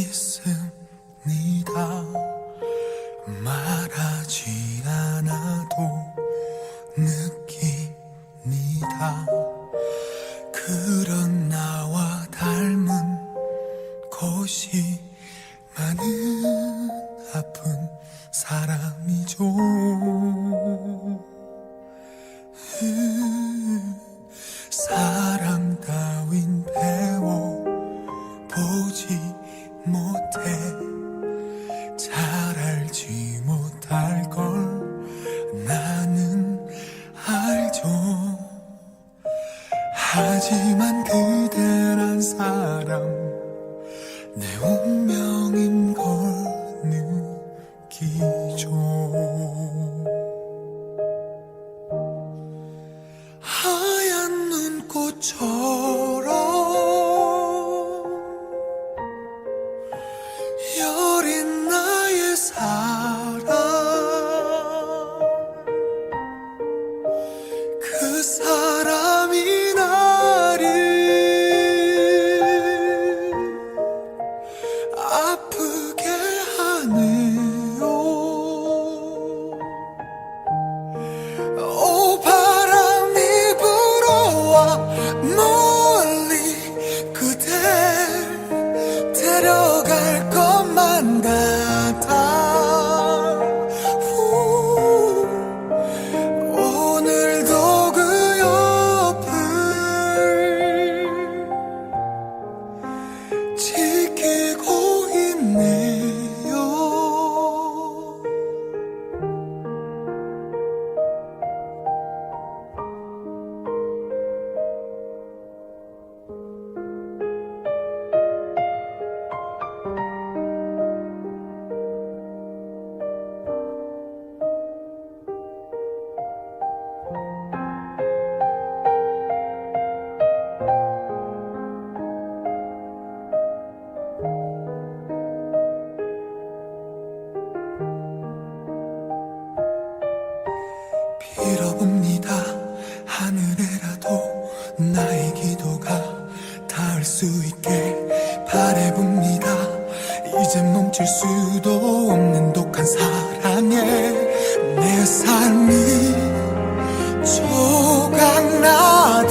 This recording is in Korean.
있습니다. 말하지 않아도 느낍니다. 그런 나와 닮은 것이 많은 아픈 사람이죠. 음, 사람 못할 걸 나는 알죠. 하지만 그대란 사람 내 운명인 수도 없는 독한 사랑에 내 삶이 조각나도